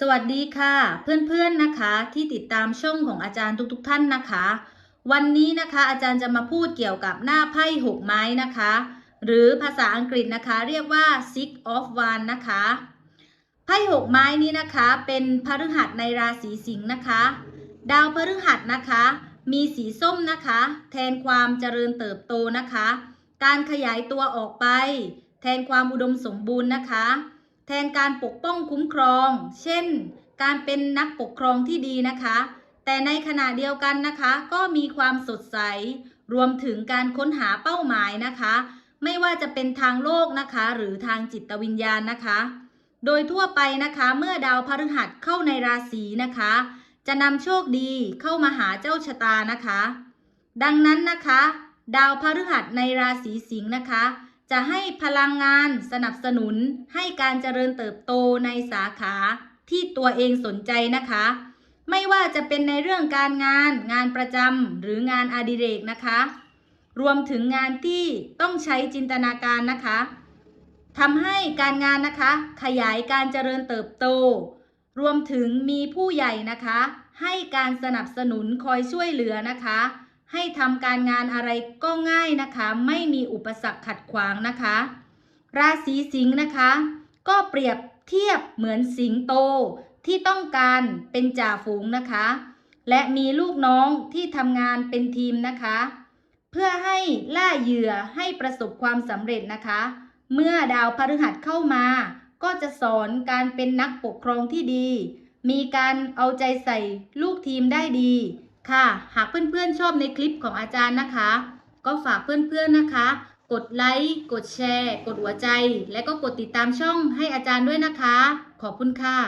สวัสดีค่ะ เพื่อนๆนะคะที่ติดตามช่องของอาจารย์ทุกๆท่านนะคะ วันนี้นะคะอาจารย์จะมาพูดเกี่ยวกับหน้าไพ่หกไม้นะคะ หรือภาษาอังกฤษนะคะเรียกว่า six of wands นะคะไพ่หกไม้นี้นะคะเป็นพฤหัสในราศีสิงห์นะคะ ดาวพฤหัสนะคะ มีสีส้มนะคะ แทนความเจริญเติบโตนะคะ การขยายตัวออกไป แทนความอุดมสมบูรณ์นะคะ แทนการปกป้องคุ้มครอง เช่น การเป็นนักปกครองที่ดีนะคะ แต่ในขณะเดียวกันนะคะ ก็มีความสดใส รวมถึงการค้นหาเป้าหมายนะคะ ไม่ว่าจะเป็นทางโลกนะคะ หรือทางจิตวิญญาณนะคะ โดยทั่วไปนะคะเมื่อดาวพฤหัสเข้าในราศีนะคะ จะนำโชคดีเข้ามาหาเจ้าชะตานะคะ ดังนั้นนะคะ ดาวพฤหัสในราศีสิงห์นะคะ จะให้พลังงานสนับสนุนให้การเจริญเติบโตในสาขาที่ตัวเองสนใจนะคะ ไม่ว่าจะเป็นในเรื่องการงาน งานประจำหรืองานอดิเรกนะคะ รวมถึงงานที่ต้องใช้จินตนาการนะคะทำให้การงานนะคะ ขยายการเจริญเติบโต รวมถึงมีผู้ใหญ่นะคะ ให้การสนับสนุนคอยช่วยเหลือนะคะ ให้ทำการงานอะไรก็ง่ายนะคะ ไม่มีอุปสรรคขัดขวางนะคะ ราศีสิงห์นะคะ ก็เปรียบเทียบเหมือนสิงโตที่ต้องการเป็นจ่าฝูงนะคะ และมีลูกน้องที่ทำงานเป็นทีมนะคะ เพื่อให้ล่าเหยื่อให้ประสบความสำเร็จนะคะ เมื่อดาวพฤหัสเข้ามา ก็จะสอนการเป็นนักปกครองที่ดี มีการเอาใจใส่ลูกทีมได้ดี ค่ะ หากเพื่อนๆชอบในคลิปของอาจารย์นะคะ ก็ฝากเพื่อนๆนะคะ กดไลค์ กดแชร์ กดหัวใจ และก็กดติดตามช่องให้อาจารย์ด้วยนะคะ ขอบคุณค่ะ